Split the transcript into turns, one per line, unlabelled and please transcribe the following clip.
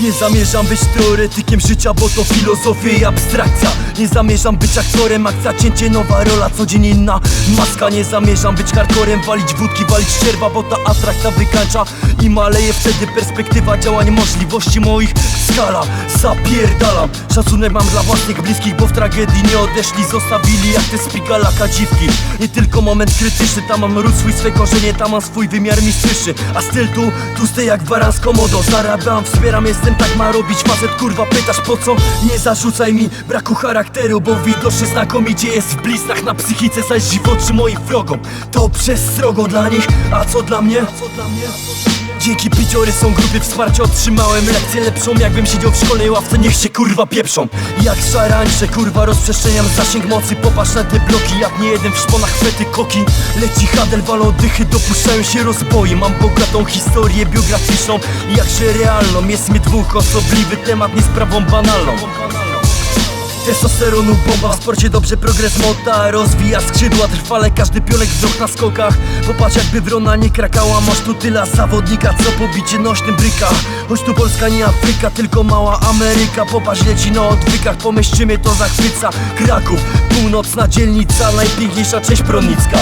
Nie zamierzam być teoretykiem życia, bo to filozofia i abstrakcja Nie zamierzam być aktorem, akcja cięcie, nowa rola, co dzień inna Maska, nie zamierzam być hardcorem, walić wódki, walić ścierwa, bo ta atrakta wykańcza. I maleje wtedy perspektywa działań, możliwości moich. Skala Zapierdalam, szacunek mam dla własnych bliskich, bo w tragedii nie odeszli. Zostawili jak te spigalaka dziwki Nie tylko moment krytyczny, tam mam ród swój, swe korzenie, tam mam swój wymiar mistyczny A styl tu, tłusty jak baran z komodo Zarabiam, wspieram, jestem tak ma robić Facet. Kurwa pytasz po co? Nie zarzucaj mi braku charakteru Bo widocznie znakomicie jest w blistach na psychice Zaś żywoczy moim wrogom. To przestrogo dla nich, a co dla mnie? Dzięki piciorysom grupy wsparcia. Otrzymałem lekcję lepszą Jakbym siedział w szkolnej ławce, niech się kurwa pieprzą. Jak szarańcze, kurwa rozprzestrzeniam zasięg mocy. Popatrz na te bloki, jak nie jeden w szponach chwyty koki. Leci handel, walą dychy, dopuszczają się rozboje. Mam bogatą historię biograficzną, jakże realną Jest mi dwóch osobliwy temat, nie sprawą banalną Testosteronu bomba w sporcie dobrze progres mota Rozwija skrzydła trwale każdy pionek wzrok na skokach. Popatrz jakby wrona nie krakała Masz tu tyle zawodnika co pobicie nośnym bryka. Choć tu Polska nie Afryka tylko mała Ameryka. Popatrz leci na odwykach pomieścimy to zachwyca Kraków, północna dzielnica Najpiękniejsza część Pronicka